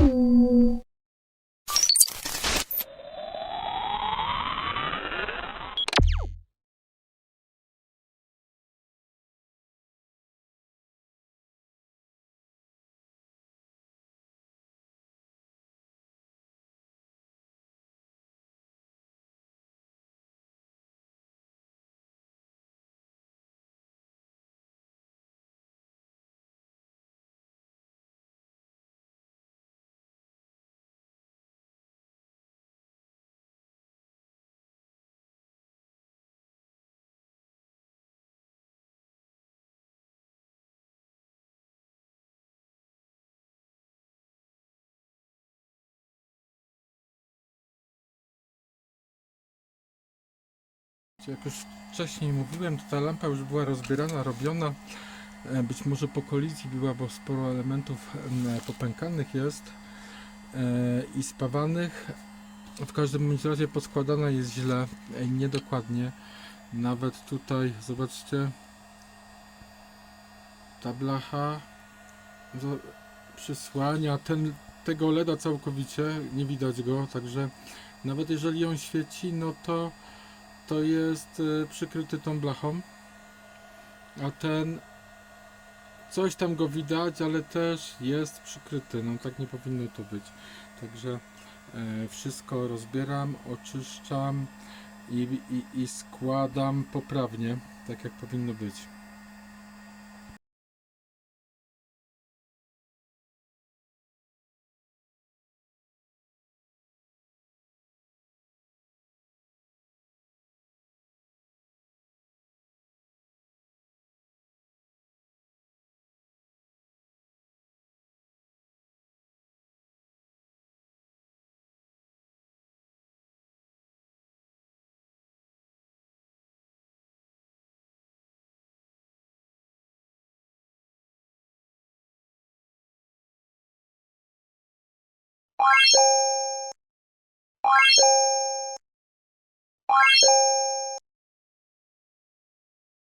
Bye. Jak już wcześniej mówiłem, to ta lampa już była rozbierana, robiona. E, Być może po kolizji była, bo sporo elementów em, popękanych jest e, i spawanych. W każdym razie poskładana jest źle, e, niedokładnie. Nawet tutaj, zobaczcie, ta blacha przysłania ten, tego LEDa całkowicie, nie widać go, także nawet jeżeli on świeci, no to to jest e, przykryty tą blachą, a ten coś tam go widać, ale też jest przykryty, no tak nie powinno to być. Także e, wszystko rozbieram, oczyszczam i, i, i składam poprawnie, tak jak powinno być. Thank you